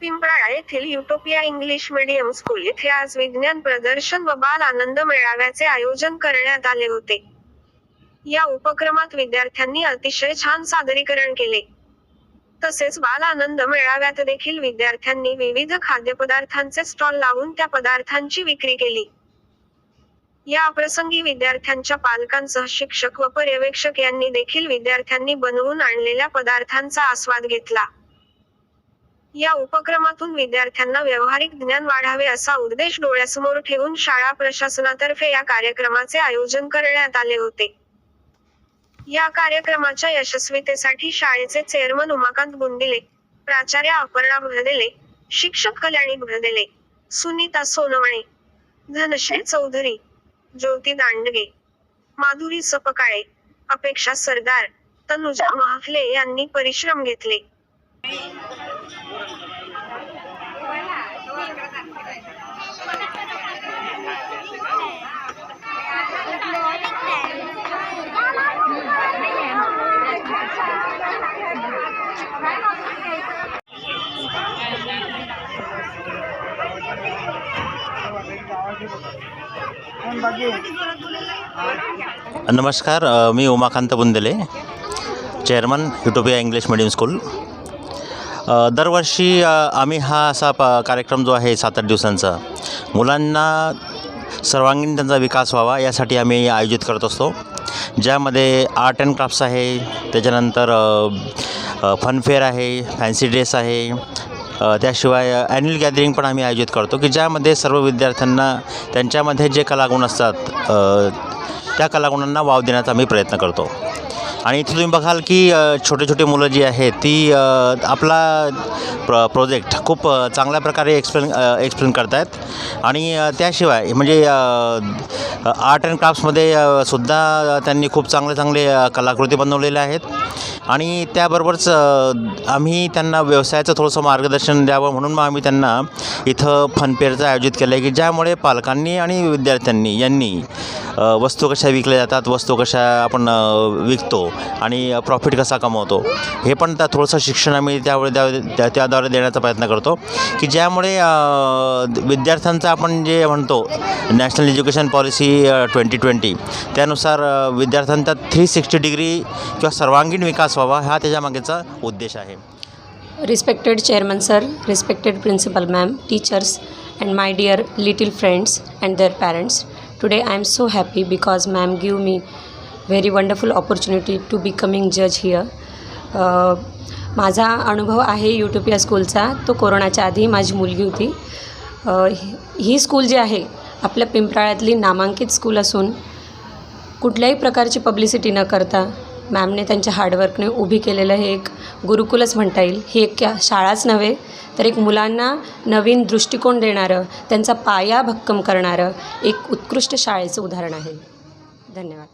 पिंपळा येथील utopia English medium school येथे आज विज्ञान प्रदर्शन व बाल आनंद मेळाव्याचे आयोजन करण्यात आले होते. या उपक्रमात विद्यार्थ्यांनी अतिशय छान सादरीकरण केले. तसेच बाल आनंद मेळाव्यात देखील विद्यार्थ्यांनी विविध खाद्यपदार्थांचे स्टॉल लावून त्या पदार्थांची विक्री केली. या प्रसंगी विद्यार्थ्यांच्या पालकांसह शिक्षक व पर्यवेक्षक यांनी देखील विद्यार्थ्यांनी बनवून आणलेल्या पदार्थांचा आस्वाद घेतला. या उपक्रमातून विद्यार्थ्यांना व्यावहारिक ज्ञान वाढावे असा उद्देश डोळ्यासमोर ठेवून शाळा प्रशासनातर्फे या कार्यक्रमाचे आयोजन करण्यात आले होते. या कार्यक्रमाच्या यशस्वीतेसाठी शाळेचे चेअरमन उमाकांत गुंडिले प्राचार्य अपर्णा भरदेले शिक्षक कल्याणी भरदेले सुनीता सोनवणे धनश्री चौधरी ज्योती दांडगे माधुरी सपकाळे अपेक्षा सरदार तनुजा महाफले यांनी परिश्रम घेतले. नमस्कार मी Umakant Bundele chairman Utopia English medium school. दरवर्षी आम्ही हा असा प कार्यक्रम जो आहे सात आठ दिवसांचा मुलांना सर्वांगीण त्यांचा विकास व्हावा यासाठी आम्ही आयोजित करत असतो. ज्यामध्ये आर्ट अँड क्राफ्ट्स आहे त्याच्यानंतर फनफेअर आहे फॅन्सी ड्रेस आहे त्याशिवाय ॲन्युअल गॅदरिंग पण आम्ही आयोजित करतो की ज्यामध्ये सर्व विद्यार्थ्यांना त्यांच्यामध्ये जे कलागुण असतात त्या कलागुणांना वाव देण्याचा आम्ही प्रयत्न करतो. आणि इथे तुम्ही बघाल की छोटे छोटे मुलं जी आहेत ती आपला प्र प्रोजेक्ट खूप चांगल्या प्रकारे एक्सप्लेन एक्सप्लेन करत आहेत आणि त्याशिवाय म्हणजे आर्ट अँड क्राफ्ट्समध्ये सुद्धा त्यांनी खूप चांगले चांगले कलाकृती बनवलेल्या आहेत. आणि त्याबरोबरच आम्ही त्यांना व्यवसायाचं थोडंसं मार्गदर्शन द्यावं म्हणून मग आम्ही त्यांना इथं फनफेअरचं आयोजित केलं आहे की ज्यामुळे पालकांनी आणि विद्यार्थ्यांनी यांनी वस्तू कशा विकल्या जातात वस्तू कशा आपण विकतो आणि प्रॉफिट कसा कमवतो हे पण त्या थोडंसं शिक्षण आम्ही त्यावेळे त्या त्याद्वारे देण्याचा प्रयत्न करतो. की ज्यामुळे अ, विद्यार्थ्यांचा आपण जे म्हणतो national education policy twenty twenty त्यानुसार विद्यार्थ्यांचा थ्री सिक्स्टी डिग्री किंवा सर्वांगीण विकास व्हावा हा त्याच्यामागेचा उद्देश आहे. Respected chairman sir respected principal ma'am teachers and my dear little friends and there parents Today I am so happy because Ma'am give me very wonderful opportunity to becoming जज here माझा अनुभव आहे युटोपिया स्कूलचा तो कोरोनाच्या आधी माझी मुलगी होती. Uh, ही स्कूल जी आहे आपल्या पिंपराळ्यातली नामांकित स्कूल असून कुठल्याही प्रकारची पब्लिसिटी न करता मॅमने त्यांच्या हार्डवर्कने उभी केलेलं हे एक गुरुकुलच म्हणता येईल. ही एक क्या- शाळाच नव्हे तर एक मुलांना नवीन दृष्टिकोन देणारं त्यांचा पाया भक्कम करणारं एक उत्कृष्ट शाळेचं उदाहरण आहे. धन्यवाद.